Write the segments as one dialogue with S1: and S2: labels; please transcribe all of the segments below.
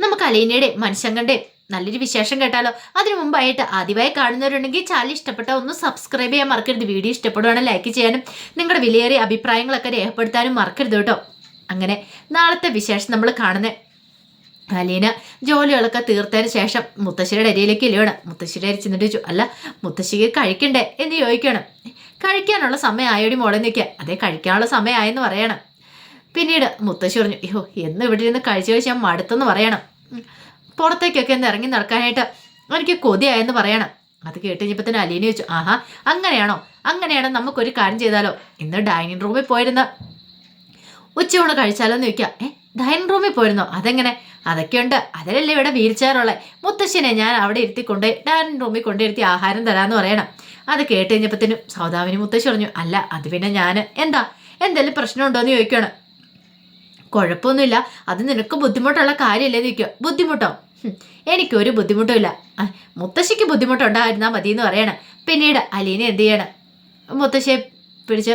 S1: നമുക്ക് അലീനയുടെ മനുഷ്യങ്കന്റെ നല്ലൊരു വിശേഷം കേട്ടാലോ? അതിനു മുമ്പായിട്ട് ആദ്യമായി കാണുന്നവരുണ്ടെങ്കിൽ ചാനൽ ഇഷ്ടപ്പെട്ട ഒന്ന് സബ്സ്ക്രൈബ് ചെയ്യാൻ മറക്കരുത്. വീഡിയോ ഇഷ്ടപ്പെടുവാണെങ്കിൽ ലൈക്ക് ചെയ്യാനും നിങ്ങളുടെ വിലയേറിയ അഭിപ്രായങ്ങളൊക്കെ രേഖപ്പെടുത്താനും മറക്കരുത് കേട്ടോ. അങ്ങനെ നാളത്തെ വിശേഷം നമ്മൾ കാണുന്നത് അലീന ജോലികളൊക്കെ തീർത്തതിന് ശേഷം മുത്തശ്ശിയുടെ അരിയിലേക്ക് ഇല്ലയാണ് മുത്തശ്ശിയുടെ അരി ചെന്നിട്ട് ചോദിച്ചു അല്ല മുത്തശ്ശിക്ക് കഴിക്കണ്ടേ എന്ന് ചോദിക്കണം കഴിക്കാനുള്ള സമയം ആയോടി മോളെ നിൽക്കുക അതേ കഴിക്കാനുള്ള സമയമായെന്ന് പറയണം. പിന്നീട് മുത്തശ്ശി പറഞ്ഞു അയ്യോ എന്ന് ഇവിടെ ഇരുന്ന് കഴിച്ചു കഴിച്ച് ഞാൻ മടുത്തെന്ന് പറയണം. പുറത്തേക്കൊക്കെ ഒന്ന് ഇറങ്ങി നടക്കാനായിട്ട് എനിക്ക് കൊതിയായെന്ന് പറയണം. അത് കേട്ട് കഴിഞ്ഞപ്പോൾ തന്നെ അലീന ചോദിച്ചു ആഹാ അങ്ങനെയാണോ? അങ്ങനെയാണോ നമുക്കൊരു കാര്യം ചെയ്താലോ? ഇന്ന് ഡൈനിങ് റൂമിൽ പോയിരുന്ന. ഉച്ചയൂണ് കഴിച്ചാലോ? എന്ന് ചോദിക്കാം ഏ ഡൈനിങ് റൂമിൽ പോയിരുന്നോ? അതെങ്ങനെ? അതൊക്കെയുണ്ട്. അതിലല്ലേ ഇവിടെ വീൽ ചെയറുള്ളത് മുത്തശ്ശനെ ഞാൻ അവിടെ ഇരുത്തി കൊണ്ട് ഡൈനിങ് റൂമിൽ കൊണ്ടിരുത്തി ആഹാരം തരാമെന്ന് പറയണം. അത് കേട്ട് കഴിഞ്ഞപ്പോഴത്തേനും സൗദാവിനി മുത്തശ്ശി പറഞ്ഞു അല്ല അത് പിന്നെ ഞാൻ എന്താ? എന്തെങ്കിലും പ്രശ്നമുണ്ടോ? എന്ന് ചോദിക്കുകയാണ് കുഴപ്പമൊന്നുമില്ല. അത് നിനക്ക് ബുദ്ധിമുട്ടുള്ള കാര്യമല്ലേ നിൽക്കുക ബുദ്ധിമുട്ടോ? എനിക്കൊരു ബുദ്ധിമുട്ടുമില്ല. മുത്തശ്ശിക്ക് ബുദ്ധിമുട്ടുണ്ടായിരുന്നാൽ മതി എന്ന് പറയണം. പിന്നീട് അലീനെ എന്ത് ചെയ്യണം? മുത്തശ്ശിയെ പിടിച്ച്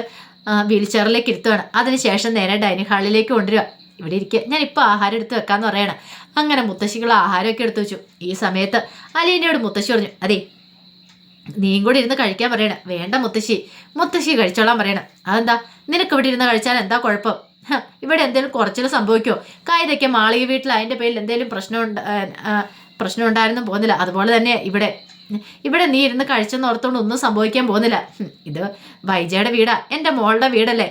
S1: വീൽ ചെയറിലേക്ക് ഇരുത്തുകയാണ് അതിനുശേഷം നേരെ ഡൈനിങ് ഹാളിലേക്ക് കൊണ്ടുവരിക. ഇവിടെ ഇരിക്കുക. ഞാൻ ഇപ്പോൾ ആഹാരം എടുത്ത് വെക്കാന്ന് പറയണം. അങ്ങനെ മുത്തശ്ശികൾ ആഹാരമൊക്കെ എടുത്തു വെച്ചു. ഈ സമയത്ത് അലീനയോട് മുത്തശ്ശി പറഞ്ഞു അതെ നീയും കൂടി ഇരുന്ന് കഴിക്കാൻ പറയണം. വേണ്ട മുത്തശ്ശി. മുത്തശ്ശി കഴിച്ചോളാൻ പറയണം. അതെന്താ? നിനക്ക് ഇവിടെ ഇരുന്ന് കഴിച്ചാൽ എന്താ കുഴപ്പം? ഇവിടെ എന്തെങ്കിലും കുറച്ചിൽ സംഭവിക്കോ? കായതൊക്കെ മാളിക വീട്ടിൽ അതിന്റെ പേരിൽ എന്തെങ്കിലും പ്രശ്നം ഉണ്ട് പ്രശ്നം ഉണ്ടായിരുന്നു പോകുന്നില്ല. അതുപോലെ തന്നെ ഇവിടെ ഇവിടെ നീ ഇരുന്ന് കഴിച്ചെന്ന് ഓർത്തുകൊണ്ട് ഒന്നും സംഭവിക്കാൻ പോകുന്നില്ല. ഇത് വൈജയുടെ വീടാ എന്റെ മോളുടെ വീടല്ലേ?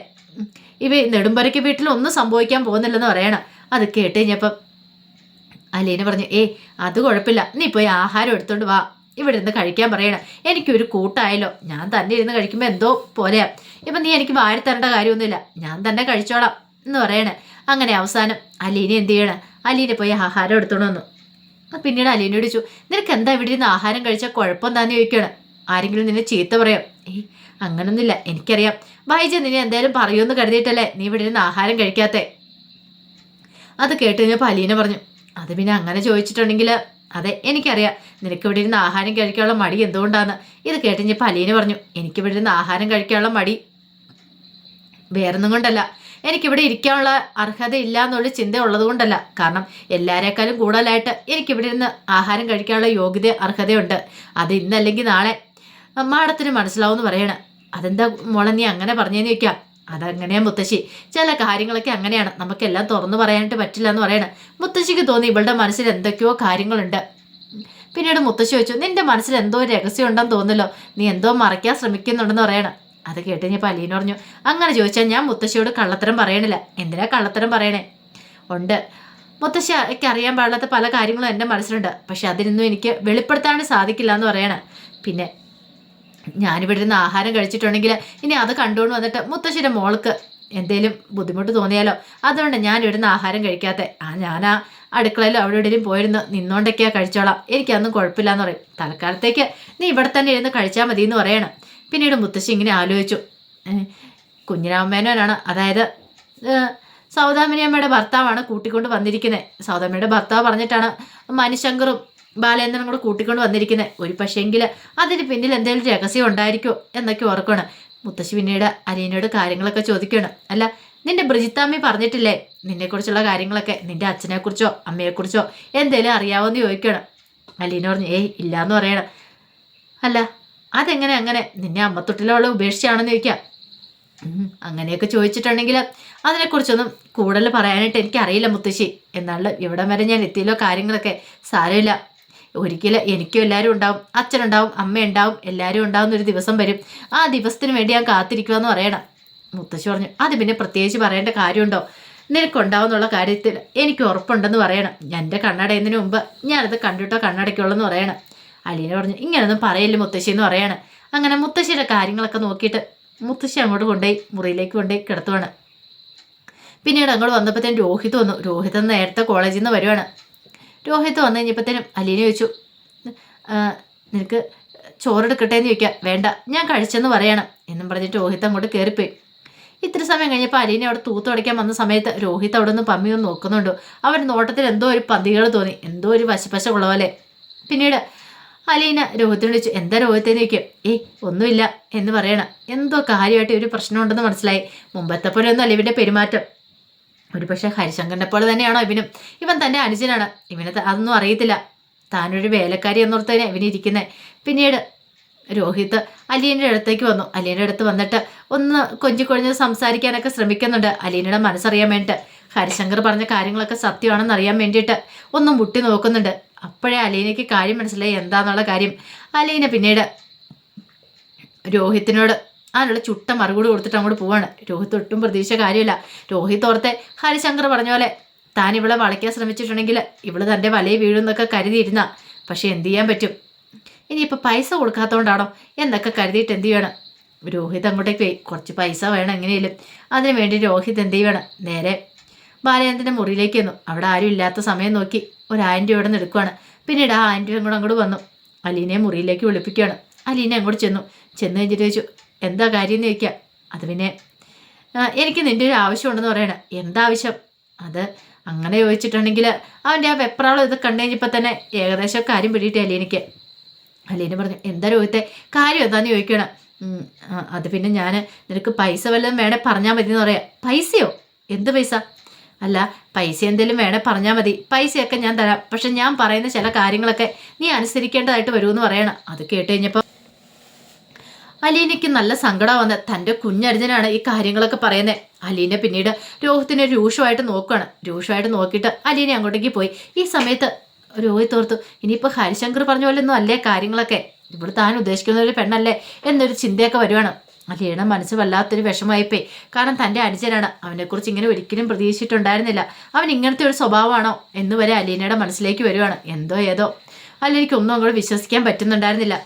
S1: ഇവ നെടുമ്പരയ്ക്ക് വീട്ടിൽ ഒന്നും സംഭവിക്കാൻ പോകുന്നില്ലെന്ന് പറയണം. അത് കേട്ട് കഴിഞ്ഞപ്പം അലീന പറഞ്ഞു ഏ അത് കുഴപ്പമില്ല. നീ പോയി ആഹാരം എടുത്തോണ്ട് വാ. ഇവിടെ ഇരുന്ന് കഴിക്കാൻ പറയണം. എനിക്കൊരു കൂട്ടായല്ലോ. ഞാൻ തന്നെ ഇരുന്ന് കഴിക്കുമ്പോൾ എന്തോ പോലെയാ. ഇപ്പം നീ എനിക്ക് വാരി തരേണ്ട കാര്യമൊന്നുമില്ല. ഞാൻ തന്നെ കഴിച്ചോളാം. എന്ന് പറയണേ. അങ്ങനെ അവസാനം അലീന എന്ത് ചെയ്യണം? അലീനെ പോയി ആഹാരം എടുത്തോണ്ട് വന്നു. പിന്നീട് അലീനയോട് ചോദിച്ചു നിനക്ക് എന്താ ഇവിടെ ഇരുന്ന് ആഹാരം കഴിച്ചാൽ കുഴപ്പം എന്താന്ന് ചോദിക്കണം ആരെങ്കിലും നിന്നെ ചീത്ത പറയാം? ഏയ് അങ്ങനൊന്നുമില്ല. എനിക്കറിയാം. ബൈജ നിന്നെ എന്തായാലും പറയുമെന്ന് കരുതിയിട്ടല്ലേ നീ ഇവിടെ ഇരുന്ന് ആഹാരം കഴിക്കാത്തേ? അത് കേട്ട് കഴിഞ്ഞപ്പോൾ അലീന പറഞ്ഞു അത് പിന്നെ അങ്ങനെ ചോദിച്ചിട്ടുണ്ടെങ്കിൽ അതെ എനിക്കറിയാം. നിനക്ക് ഇവിടെ ഇരുന്ന് ആഹാരം കഴിക്കാനുള്ള മടി എന്തുകൊണ്ടാണ് ഇത് കേട്ട് കഴിഞ്ഞപ്പോൾ അലീന പറഞ്ഞു എനിക്ക് ഇവിടെ ഇരുന്ന് ആഹാരം കഴിക്കാനുള്ള മടി വേറൊന്നും കൊണ്ടല്ല. എനിക്കിവിടെ ഇരിക്കാനുള്ള അർഹത ഇല്ല എന്നുള്ള ചിന്ത ഉള്ളത് കൊണ്ടല്ല കാരണം എല്ലാവരെക്കാളും കൂടുതലായിട്ട് എനിക്കിവിടെ ഇരുന്ന് ആഹാരം കഴിക്കാനുള്ള യോഗ്യത അർഹതയുണ്ട്. അത് ഇന്നല്ലെങ്കിൽ നാളെ മാഡത്തിന് മനസ്സിലാവുമെന്ന് പറയണ. അതെന്താ മോളെ നീ അങ്ങനെ പറഞ്ഞേന്ന് ചോദിക്കാം? അതങ്ങനെയാ മുത്തശ്ശി. ചില കാര്യങ്ങളൊക്കെ അങ്ങനെയാണ്. നമുക്കെല്ലാം തുറന്നു പറയാനായിട്ട് പറ്റില്ല എന്ന് പറയണം. മുത്തശ്ശിക്ക് തോന്നി ഇവളുടെ മനസ്സിൽ എന്തൊക്കെയോ കാര്യങ്ങളുണ്ട്. പിന്നീട് മുത്തശ്ശി ചോദിച്ചു നിന്റെ മനസ്സിൽ എന്തോ രഹസ്യം ഉണ്ടെന്ന് തോന്നല്ലോ നീ എന്തോ മറയ്ക്കാൻ ശ്രമിക്കുന്നുണ്ടെന്ന് പറയണം. അത് കേട്ട് ഞാൻ അലീന പറഞ്ഞു അങ്ങനെ ചോദിച്ചാൽ ഞാൻ മുത്തശ്ശിയോട് കള്ളത്തരം പറയണില്ല. എന്തിനാ കള്ളത്തരം പറയണേ? ഉണ്ട്. മുത്തശ്ശി എനിക്ക് അറിയാൻ പാടില്ലാത്ത പല കാര്യങ്ങളും എന്റെ മനസ്സിലുണ്ട്. പക്ഷെ അതിനൊന്നും എനിക്ക് വെളിപ്പെടുത്താൻ സാധിക്കില്ല എന്ന് പറയണേ. പിന്നെ ഞാനിവിടെ ഇരുന്ന് ആഹാരം കഴിച്ചിട്ടുണ്ടെങ്കിൽ ഇനി അത് കണ്ടുകൊണ്ട് വന്നിട്ട് മുത്തശ്ശിയുടെ മോൾക്ക് എന്തേലും ബുദ്ധിമുട്ട് തോന്നിയാലോ? അതുകൊണ്ട് ഞാൻ ഇവിടുന്ന് ആഹാരം കഴിക്കാത്ത. ആ ഞാൻ ആ അടുക്കളയിലോ അവിടെ ഇവിടെയും പോയിരുന്ന് നിന്നോണ്ടൊക്കെയാ കഴിച്ചോളാം. എനിക്കതൊന്നും കുഴപ്പമില്ല എന്ന് പറയും. തൽക്കാലത്തേക്ക് നീ ഇവിടെ തന്നെ ഇരുന്ന് കഴിച്ചാൽ മതി എന്ന് പറയണം. പിന്നീട് മുത്തശ്ശി ഇങ്ങനെ ആലോചിച്ചു. കുഞ്ഞിരാമേനോനാണ്. അതായത് സൗദാമിനി സൗദാമിനിയമ്മയുടെ ഭർത്താവാണ് കൂട്ടിക്കൊണ്ട് വന്നിരിക്കുന്നത് സൗദാമിനിയുടെ ഭർത്താവ് പറഞ്ഞിട്ടാണ് മനുശങ്കറും ബാലേന്ദ്രനും കൂടെ കൂട്ടിക്കൊണ്ട് വന്നിരിക്കുന്നത് ഒരു പക്ഷേങ്കിൽ അതിന് പിന്നിൽ എന്തെങ്കിലും രഹസ്യം ഉണ്ടായിരിക്കോ എന്നൊക്കെ ഓർക്കണം. മുത്തശ്ശി പിന്നീട് അനിയനോട് കാര്യങ്ങളൊക്കെ ചോദിക്കുകയാണ്. അല്ല നിന്റെ ബ്രിജിത്താമ്മി പറഞ്ഞിട്ടില്ലേ? നിന്നെക്കുറിച്ചുള്ള കാര്യങ്ങളൊക്കെ നിന്റെ അച്ഛനെക്കുറിച്ചോ അമ്മയെക്കുറിച്ചോ എന്തേലും അറിയാവോന്ന് ചോദിക്കണം അലീന പറഞ്ഞു ഏയ് ഇല്ലാന്ന് പറയണം. അല്ല അതെങ്ങനെ അങ്ങനെ? നിന്നെ അമ്മത്തൊട്ടിലുള്ള ഉപേക്ഷിച്ചാണെന്ന് ചോദിക്കാം. അങ്ങനെയൊക്കെ ചോദിച്ചിട്ടുണ്ടെങ്കിൽ അതിനെക്കുറിച്ചൊന്നും കൂടുതൽ പറയാനായിട്ട് എനിക്കറിയില്ല മുത്തശ്ശി. എന്നാലും ഇവിടം വരെ ഞാൻ എത്തിയല്ലോ കാര്യങ്ങളൊക്കെ. സാരമില്ല. ഒരിക്കലും എനിക്കും എല്ലാവരും ഉണ്ടാവും. അച്ഛനുണ്ടാവും അമ്മയുണ്ടാവും എല്ലാവരും ഉണ്ടാവുന്ന ഒരു ദിവസം വരും. ആ ദിവസത്തിന് വേണ്ടി ഞാൻ കാത്തിരിക്കുമെന്ന് പറയണം. മുത്തശ്ശി പറഞ്ഞു അത് പിന്നെ പ്രത്യേകിച്ച് പറയേണ്ട കാര്യമുണ്ടോ? നിനക്കുണ്ടാവുന്നുള്ള കാര്യത്തിൽ എനിക്ക് ഉറപ്പുണ്ടെന്ന് പറയണം. എന്റെ കണ്ണടയുന്നതിന് മുമ്പ് ഞാനത് കണ്ടിട്ടോ കണ്ണടയ്ക്കുള്ളൂ എന്ന് പറയണം. അലീന പറഞ്ഞു ഇങ്ങനൊന്നും പറയല്ലേ മുത്തശ്ശി എന്ന് പറയാണ്. അങ്ങനെ മുത്തശ്ശിയുടെ കാര്യങ്ങളൊക്കെ നോക്കിയിട്ട് മുത്തശ്ശി അങ്ങോട്ട് കൊണ്ടുപോയി മുറിയിലേക്ക് കൊണ്ടുപോയി കിടത്തുവാണ്. പിന്നീട് അങ്ങോട്ട് വന്നപ്പോഴത്തേനും രോഹിത് വന്നു. രോഹിത് നേരത്തെ കോളേജിൽ നിന്ന് വരുവാണ്. രോഹിത് വന്നു കഴിഞ്ഞപ്പോഴത്തേനും അലീന ചോദിച്ചു നിനക്ക് ചോറെടുക്കട്ടെ എന്ന് ചോദിക്കാം? വേണ്ട ഞാൻ കഴിച്ചെന്ന് പറയണം എന്നും പറഞ്ഞിട്ട് രോഹിത് അങ്ങോട്ട് കയറിപ്പോയി. ഇത്ര സമയം കഴിഞ്ഞപ്പോൾ അലീന അവിടെ തൂത്തുടയ്ക്കാൻ വന്ന സമയത്ത് രോഹിത് അവിടെ നിന്ന് പമ്മി ഒന്ന് നോക്കുന്നുണ്ടോ. അവൻ നോട്ടത്തിൽ എന്തോ ഒരു പന്തികൾ തോന്നി. എന്തോ ഒരു വശപ്പശ പോലെ. പിന്നീട് അലീന രോഹിത്തിനോട് ചോദിച്ചു എന്താ രോഹിത്തെന്ന് ചോദിക്കും ഏയ് ഒന്നുമില്ല എന്ന് പറയണം. എന്തോ കാര്യമായിട്ട് ഒരു പ്രശ്നമുണ്ടെന്ന് മനസ്സിലായി. മുമ്പത്തെ പോലെ ഒന്നും അല്ല പെരുമാറ്റം. ഒരു പക്ഷേ ഹരിശങ്കറിനെ പോലെ തന്നെയാണോ ഇവനും? ഇവൻ തന്റെ അനുജനാണ്. ഇവനെ അതൊന്നും അറിയത്തില്ല. താനൊരു വേലക്കാരി എന്നോർത്തതിനെ ഇവനിരിക്കുന്നത് പിന്നീട് രോഹിത് അലീനയുടെ അടുത്തേക്ക് വന്നു. അലീന്റെ അടുത്ത് വന്നിട്ട് ഒന്ന് കൊഞ്ചി കൊഴിഞ്ഞ് സംസാരിക്കാനൊക്കെ ശ്രമിക്കുന്നുണ്ട്. അലീനയുടെ മനസ്സറിയാൻ വേണ്ടിയിട്ട്. ഹരിശങ്കർ പറഞ്ഞ കാര്യങ്ങളൊക്കെ സത്യമാണെന്ന് അറിയാൻ വേണ്ടിയിട്ട് ഒന്നും മുട്ടി നോക്കുന്നുണ്ട്. അപ്പോഴേ അലീനയ്ക്ക് കാര്യം മനസ്സിലായി. എന്താന്നുള്ള കാര്യം അലീന പിന്നീട് രോഹിത്തിനോട് അതിനുള്ള ചുട്ട മറുപടി കൊടുത്തിട്ട് അങ്ങോട്ട് പോവാണ്. രോഹിത് ഒട്ടും പ്രതീക്ഷ കാര്യമില്ല. രോഹിത് ഓർത്തെ ഹരിശങ്കർ പറഞ്ഞ പോലെ താൻ ഇവളെ വളയ്ക്കാൻ ശ്രമിച്ചിട്ടുണ്ടെങ്കിൽ ഇവൾ തന്റെ വലയിൽ വീഴുന്നൊക്കെ കരുതിയിരുന്ന. പക്ഷെ എന്ത് ചെയ്യാൻ പറ്റും? ഇനിയിപ്പോൾ പൈസ കൊടുക്കാത്തതുകൊണ്ടാണോ? എന്നൊക്കെ കരുതിയിട്ട് എന്ത് ചെയ്യണം? രോഹിത് അങ്ങോട്ടേക്ക് പോയി. കുറച്ച് പൈസ വേണം എങ്ങനെയും അതിനു വേണ്ടി രോഹിത് എന്ത് ചെയ്യണം നേരെ ബാലചന്ദ്രന്റെ മുറിയിലേക്ക് വന്നു അവിടെ ആരും ഇല്ലാത്ത സമയം നോക്കി. ഒരു ആന്റി അവിടെ നിന്ന് എടുക്കുകയാണ് പിന്നീട് ആ ആന്റി അങ്ങോട്ട് അങ്ങോട്ട് വന്നു. അലീനയെ മുറിയിലേക്ക് വിളിപ്പിക്കുകയാണ്. അലീന അങ്ങോട്ട് ചെന്നു. ചെന്ന് കഴിഞ്ഞിട്ട് ചോദിച്ചു എന്താ കാര്യം എന്ന് ചോദിക്കുക അത് പിന്നെ എനിക്ക് നിന്റെ ഒരു ആവശ്യമുണ്ടെന്ന് പറയണ. എന്താ ആവശ്യം? അത് അങ്ങനെ ചോദിച്ചിട്ടുണ്ടെങ്കിൽ അവന്റെ ആ വെപ്രാളം ഇത് കണ്ടു കഴിഞ്ഞപ്പോൾ തന്നെ ഏകദേശം കാര്യം പിടിയിട്ട് അലീനയ്ക്ക്. അലീന പറഞ്ഞു എന്താ രോഹിത്തെ കാര്യം എന്താന്ന് ചോദിക്കണം അത് പിന്നെ ഞാൻ നിനക്ക് പൈസ വല്ലതും വേണേൽ പറഞ്ഞാൽ മതി എന്ന് പറയാം. പൈസയോ? എന്ത് പൈസ? അല്ല പൈസ എന്തെങ്കിലും വേണേൽ പറഞ്ഞാൽ മതി. പൈസയൊക്കെ ഞാൻ തരാം. പക്ഷെ ഞാൻ പറയുന്ന ചില കാര്യങ്ങളൊക്കെ നീ അനുസരിക്കേണ്ടതായിട്ട് വരുമെന്ന് പറയണം. അത് കേട്ട് കഴിഞ്ഞപ്പോൾ അലീനയ്ക്ക് നല്ല സങ്കടം വന്ന് തന്റെ കുഞ്ഞർജനാണ് ഈ കാര്യങ്ങളൊക്കെ പറയുന്നത് അലീന പിന്നീട് രോഹിത്തിനെ രൂക്ഷമായിട്ട് നോക്കുകയാണ് രൂക്ഷമായിട്ട് നോക്കിയിട്ട് അലീന അങ്ങോട്ടേക്ക് പോയി. ഈ സമയത്ത് രോഹിത് ഓർത്തു ഇനിയിപ്പോൾ ഹരിശങ്കർ പറഞ്ഞ പോലെ ഒന്നും അല്ലേ കാര്യങ്ങളൊക്കെ? ഇവിടെ താൻ ഉദ്ദേശിക്കുന്ന ഒരു പെണ്ണല്ലേ? എന്നൊരു ചിന്തയൊക്കെ വരുവാണ്. അലീനയുടെ മനസ്സ് വല്ലാത്തൊരു വിഷമായിപ്പോയി കാരണം തന്റെ അനുജനാണ്. അവനെക്കുറിച്ച് ഇങ്ങനെ ഒരിക്കലും പ്രതീക്ഷിച്ചിട്ടുണ്ടായിരുന്നില്ല. അവൻ ഇങ്ങനത്തെ ഒരു സ്വഭാവമാണോ? എന്ന് വരെ അലീനയുടെ മനസ്സിലേക്ക് വരുവാണ്. എന്തോ ഏതോ. ഒന്നും അങ്ങോട്ട് വിശ്വസിക്കാൻ പറ്റുന്നുണ്ടായിരുന്നില്ല.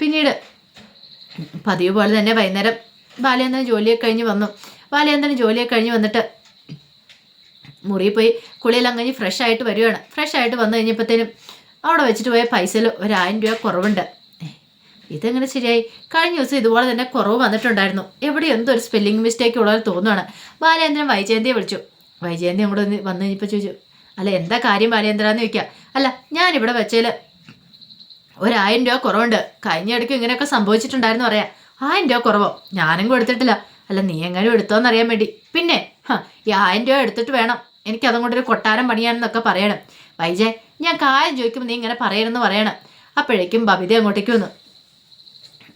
S1: പിന്നീട് പതിവ് പോലെ തന്നെ വൈകുന്നേരം ബാലേന്ദ്രൻ ജോലിയൊക്കെ കഴിഞ്ഞ് വന്നു. ബാലേന്ദ്രൻ ജോലിയൊക്കെ കഴിഞ്ഞ് വന്നിട്ട് മുറിയിൽ പോയി കുളിയെല്ലാം കഴിഞ്ഞ് ഫ്രഷ് ആയിട്ട് വരികയാണ് ഫ്രഷ് ആയിട്ട് വന്നു കഴിഞ്ഞപ്പോഴത്തേനും അവിടെ വെച്ചിട്ട് പോയ പൈസയിൽ ഒരായിരം രൂപ കുറവുണ്ട്. ഇതെങ്ങനെ ശരിയായി? കഴിഞ്ഞ ദിവസം ഇതുപോലെ തന്നെ കുറവ് വന്നിട്ടുണ്ടായിരുന്നു. എവിടെ എന്തോ ഒരു സ്പെല്ലിംഗ് മിസ്റ്റേക്ക് ഉള്ളത് തോന്നുവാണ്. ബാലേന്ദ്രൻ വൈജയന്തിയെ വിളിച്ചു. വൈജയന്തി അങ്ങോട്ട് വന്ന് വന്നു കഴിഞ്ഞപ്പോൾ ചോദിച്ചു അല്ല എന്താ കാര്യം ബാലേന്ദ്രാന്ന് ചോദിക്കുക അല്ല ഞാനിവിടെ വെച്ചതിൽ ഒരായിരം രൂപ കുറവുണ്ട്. കഴിഞ്ഞ ഇടയ്ക്ക് ഇങ്ങനെയൊക്കെ സംഭവിച്ചിട്ടുണ്ടായിരുന്നു പറയാം. ആയിരം രൂപ കുറവോ? ഞാനും കൊടുത്തിട്ടില്ല അല്ല നീ എങ്ങനെ എടുത്തോന്ന് അറിയാൻ വേണ്ടി. പിന്നെ ഈ ആയിരം രൂപ എടുത്തിട്ട് വേണം. എനിക്ക് അതും കൊണ്ടൊരു കൊട്ടാരം പണിയാണെന്നൊക്കെ പറയണം. വൈജയ് ഞാൻ കാര്യം ചോദിക്കുമ്പോൾ നീ ഇങ്ങനെ പറയണമെന്ന് പറയണം. അപ്പോഴേക്കും ബബിത അങ്ങോട്ടേക്ക് വന്നു.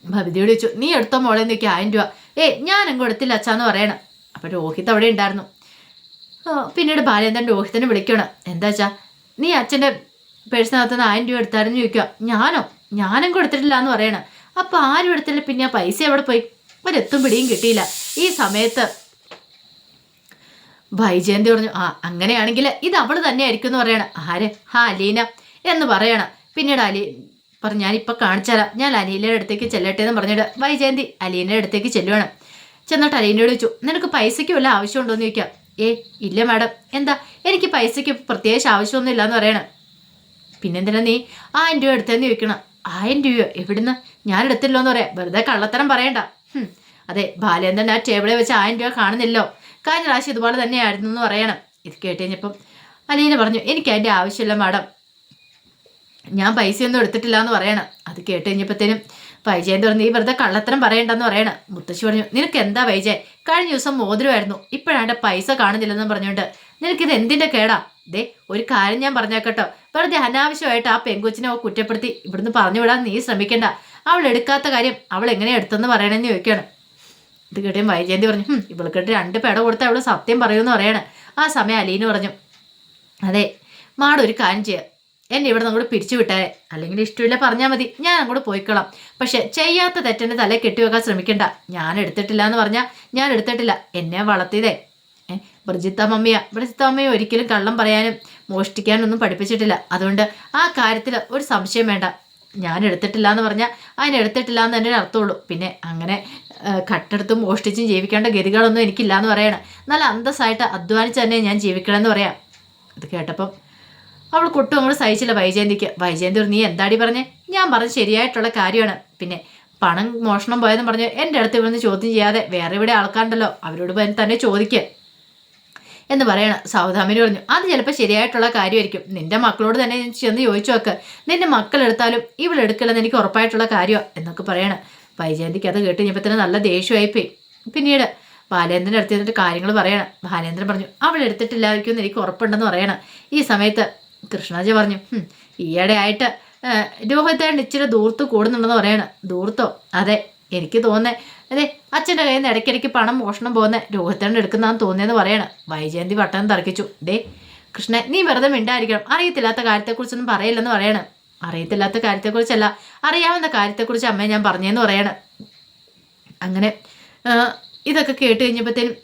S1: ബബിതയോട് ചോദിച്ചു നീ എടുത്ത മോളെ? നിൽക്കുക ആയിരം രൂപ. ഏ ഞാനും കൊടുത്തില്ല അച്ഛാന്ന് പറയണം. അപ്പം രോഹിത് അവിടെ ഉണ്ടായിരുന്നു. പിന്നീട് ബാലേന്ദ്രൻ രോഹിത്തിനെ വിളിക്കണം? എന്താ വെച്ചാ നീ അച്ഛന്റെ പേഴ്സിനകത്ത് നിന്ന് ആയിരം രൂപ എടുത്തായിരുന്നു ചോദിക്കുക. ഞാനോ? ഞാനും കൊടുത്തിട്ടില്ല എന്ന് പറയണം. അപ്പോൾ ആരും എടുത്തില്ല പിന്നെ ആ പൈസ എവിടെ പോയി? ഒരെത്തും പിടിയും കിട്ടിയില്ല. ഈ സമയത്ത് വൈജയന്തി പറഞ്ഞു ആ അങ്ങനെയാണെങ്കിൽ ഇത് അവൾ തന്നെ ആയിരിക്കും എന്ന് പറയണം. ആര്? ഹാ അലീന. എന്ന് പറയണം. പിന്നീട് അലി പറഞ്ഞു ഞാനിപ്പോൾ കാണിച്ചുതരാം. ഞാൻ അലീനയുടെ അടുത്തേക്ക് ചെല്ലട്ടെ എന്ന് പറഞ്ഞിട്ട് വൈജയന്തി അലീനയുടെ അടുത്തേക്ക് ചെല്ലുവാണ്. ചെന്നിട്ട് അലീനയോട് ചോദിച്ചു നിനക്ക് പൈസയ്ക്ക് വല്ല ആവശ്യമുണ്ടോ? എന്ന് ചോദിക്കാം. ഏ ഇല്ല മാഡം. എന്താ? എനിക്ക് പൈസയ്ക്ക് പ്രത്യേകിച്ച് ആവശ്യമൊന്നും ഇല്ലയെന്ന് പറയണം. പിന്നെന്തിനാ നീ ആയിരം രൂപ എടുത്തതെന്ന് ചോദിക്കണം? ആയിരം രൂപയോ? എവിടുന്ന്? ഞാൻ എടുത്തില്ലോ എന്ന് പറയാം. വെറുതെ കള്ളത്തരം പറയണ്ട. അതെ ബാലേന്ദ്രൻ ആ ടേബിളിൽ വെച്ച് ആയിരം രൂപ കാണുന്നില്ലോ. കഴിഞ്ഞ പ്രാവശ്യം ഇതുപോലെ തന്നെയായിരുന്നു എന്ന് പറയണം. ഇത് കേട്ട് കഴിഞ്ഞപ്പം അലീന പറഞ്ഞു എനിക്ക് അതിന്റെ ആവശ്യമില്ല മാഡം. ഞാൻ പൈസയൊന്നും എടുത്തിട്ടില്ല എന്ന് പറയണം. അത് കേട്ട് കഴിഞ്ഞപ്പോഴത്തേനും വൈജയൻ തുറന്ന് നീ വെറുതെ കള്ളത്തരം പറയണ്ടെന്ന് പറയണം. മുത്തശ്ശി പറഞ്ഞു നിനക്ക് എന്താ വൈജയ് കഴിഞ്ഞ ദിവസം മോതിരമായിരുന്നു. ഇപ്പോഴാണ്ട് പൈസ കാണുന്നില്ലെന്ന് പറഞ്ഞുകൊണ്ട്. നിനക്കിത് എന്തിന്റെ കേടാ? ദേ ഒരു കാര്യം ഞാൻ പറഞ്ഞേക്കട്ടോ. വെറുതെ അനാവശ്യമായിട്ട് ആ പെങ്കൊച്ചിനെ കുറ്റപ്പെടുത്തി ഇവിടുന്ന് പറഞ്ഞു വിടാൻ നീ ശ്രമിക്കണ്ട. അവൾ എടുക്കാത്ത കാര്യം അവൾ എങ്ങനെ എടുത്തെന്ന് പറയണമെന്ന് ചോദിക്കണം ഇത് കേട്ടേ വൈജയന്തി പറഞ്ഞു "ഹും, ഇവൾക്കിട്ട് രണ്ട് പേട കൊടുത്ത് അവൾ സത്യം പറയുമെന്ന് പറയണേ. ആ സമയം അലീന് പറഞ്ഞു അതെ മാടൊരു കാര്യം ചെയ്യാം. എന്നെ ഇവിടെ അങ്ങോട്ട് പിരിച്ചു വിട്ടേ. അല്ലെങ്കിൽ ഇഷ്ടമില്ല പറഞ്ഞാൽ മതി. ഞാൻ അങ്ങോട്ട് പോയിക്കോളാം. പക്ഷെ ചെയ്യാത്ത തെറ്റെന്റെ തല കെട്ടിവെക്കാൻ ശ്രമിക്കണ്ട. ഞാൻ എടുത്തിട്ടില്ല എന്ന് പറഞ്ഞാൽ ഞാൻ എടുത്തിട്ടില്ല. എന്നെ വളർത്തിയതേ. ബ്രിജിത്ത മമ്മിയ. ബ്രജിത്ത അമ്മയെ ഒരിക്കലും കള്ളം പറയാനും മോഷ്ടിക്കാനും ഒന്നും പഠിപ്പിച്ചിട്ടില്ല. അതുകൊണ്ട് ആ കാര്യത്തിൽ ഒരു സംശയം വേണ്ട. ഞാൻ എടുത്തിട്ടില്ല എന്ന് പറഞ്ഞാൽ അതിന് എടുത്തിട്ടില്ല എന്ന് തന്നെ അർത്ഥമുള്ളൂ. പിന്നെ അങ്ങനെ കട്ടെടുത്തും മോഷ്ടിച്ചും ജീവിക്കേണ്ട ഗതികളൊന്നും എനിക്കില്ല എന്ന് പറയണം. നല്ല അന്തസ്സായിട്ട് അധ്വാനിച്ച് തന്നെ ഞാൻ ജീവിക്കണമെന്ന് പറയാം. അത് കേട്ടപ്പം അവൾ കൊട്ടും അങ്ങോട്ട് സഹിച്ചില്ല. വൈജയന്തിക്ക് വൈജയന്തി ഒരു നീ എന്താടി പറഞ്ഞേ? ഞാൻ പറഞ്ഞ ശരിയായിട്ടുള്ള കാര്യമാണ്. പിന്നെ പണം മോഷണം പോയെന്ന് പറഞ്ഞു എന്റെ അടുത്ത് ഇവിടുന്ന് ചോദ്യം ചെയ്യാതെ വേറെ ഇവിടെ ആൾക്കാരുണ്ടല്ലോ അവരോട് തന്നെ ചോദിക്കുക എന്ന് പറയണം. സൗദാമിനി പറഞ്ഞു അത് ചിലപ്പോൾ ശരിയായിട്ടുള്ള കാര്യമായിരിക്കും. നിന്റെ മക്കളോട് തന്നെ ചെന്ന് ചോദിച്ചു നോക്ക്. നിന്റെ മക്കളെടുത്താലും ഇവളെടുക്കില്ലെന്ന് എനിക്ക് ഉറപ്പായിട്ടുള്ള കാര്യമാണ് എന്നൊക്കെ പറയണം. വൈജയന്തിക്ക് അത് കേട്ട് കഴിഞ്ഞപ്പോൾ തന്നെ നല്ല ദേഷ്യമായിപ്പോയി. പിന്നീട് ബാലേന്ദ്രന്റെ അടുത്ത് എന്നിട്ട് കാര്യങ്ങൾ പറയണം. ബാലേന്ദ്രൻ പറഞ്ഞു അവൾ എടുത്തിട്ടില്ലായിരിക്കും എന്ന് എനിക്ക് ഉറപ്പുണ്ടെന്ന് പറയണം. ഈ സമയത്ത് കൃഷ്ണാജി പറഞ്ഞു "ഹും, ഈയിടെ ആയിട്ട് രോഹിത്തേണ്ട ഇച്ചിരി ദൂർത്ത് കൂടുന്നുണ്ടെന്ന് പറയണം. ദൂർത്തോ? അതെ എനിക്ക് തോന്നേ അതെ അച്ഛന്റെ കയ്യിൽ നിന്ന് ഇടയ്ക്കിടയ്ക്ക് പണം മോഷണം പോകുന്ന രോഹിത്തേണ്ട എടുക്കുന്നതാന്ന് തോന്നിയെന്ന് പറയണം. വൈജയന്തി വട്ടം തർക്കിച്ചു. ദേ കൃഷ്ണൻ നീ വെറുതെ മിണ്ടായിരിക്കണം. അറിയത്തില്ലാത്ത കാര്യത്തെക്കുറിച്ചൊന്നും പറയില്ലെന്ന് പറയണം. അറിയത്തില്ലാത്ത കാര്യത്തെക്കുറിച്ചല്ല അറിയാവുന്ന കാര്യത്തെക്കുറിച്ച് അമ്മയെ ഞാൻ പറഞ്ഞേന്ന് പറയണം. അങ്ങനെ ഇതൊക്കെ കേട്ട് കഴിഞ്ഞപ്പോഴത്തേനും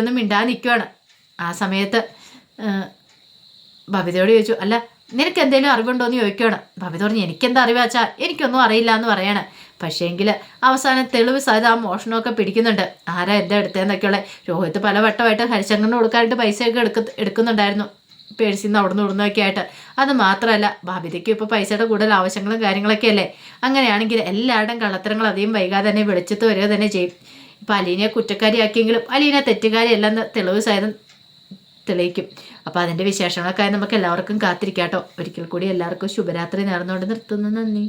S1: ഒന്നും മിണ്ടാതെ നിൽക്കുവാണ് ആ സമയത്ത് ബബിതയോട് ചോദിച്ചു അല്ല നിനക്ക് എന്തെങ്കിലും അറിവുണ്ടോ എന്ന് ചോദിക്കണം ബബിത പറഞ്ഞു എനിക്കെന്താ അറിവാച്ചാ എനിക്കൊന്നും അറിയില്ല എന്ന് പറയണം. പക്ഷേങ്കിൽ അവസാനം തെളിവ് സഹിത ആ മോഷണമൊക്കെ പിടിക്കുന്നുണ്ട്. ആരാ എന്താ എടുത്തതെന്നൊക്കെയുള്ള രോഹിത് പല വട്ടമായിട്ട് ഹരിശങ്കറിന് കൊടുക്കാനായിട്ട് പൈസയൊക്കെ എടുക്ക എടുക്കുന്നുണ്ടായിരുന്നു. പേഴ്സിൽ നിന്ന് ഇവിടുന്നൊക്കെ ആയിട്ട്. അത് മാത്രമല്ല ബാബിതയ്ക്കും ഇപ്പോൾ പൈസയുടെ കൂടുതൽ ആവശ്യങ്ങളും കാര്യങ്ങളൊക്കെ അല്ലേ? അങ്ങനെയാണെങ്കിൽ എല്ലാവരുടെയും കള്ളത്തരങ്ങൾ അധികം വൈകാതെ തന്നെ വെളിച്ചത്ത് വരിക തന്നെ ചെയ്യും. ഇപ്പം അലീനയെ കുറ്റക്കാരിയാക്കിയെങ്കിലും അലീന തെറ്റുകാരിയല്ലെന്ന് തെളിവ് സഹിതം തെളിയിക്കും. അപ്പോൾ അതിന്റെ വിശേഷങ്ങളൊക്കെ നമുക്ക് എല്ലാവർക്കും കാത്തിരിക്കാം കേട്ടോ ഒരിക്കൽ കൂടി എല്ലാവർക്കും ശുഭരാത്രി നേർന്നുകൊണ്ട് നിർത്തുന്നു. നന്ദി.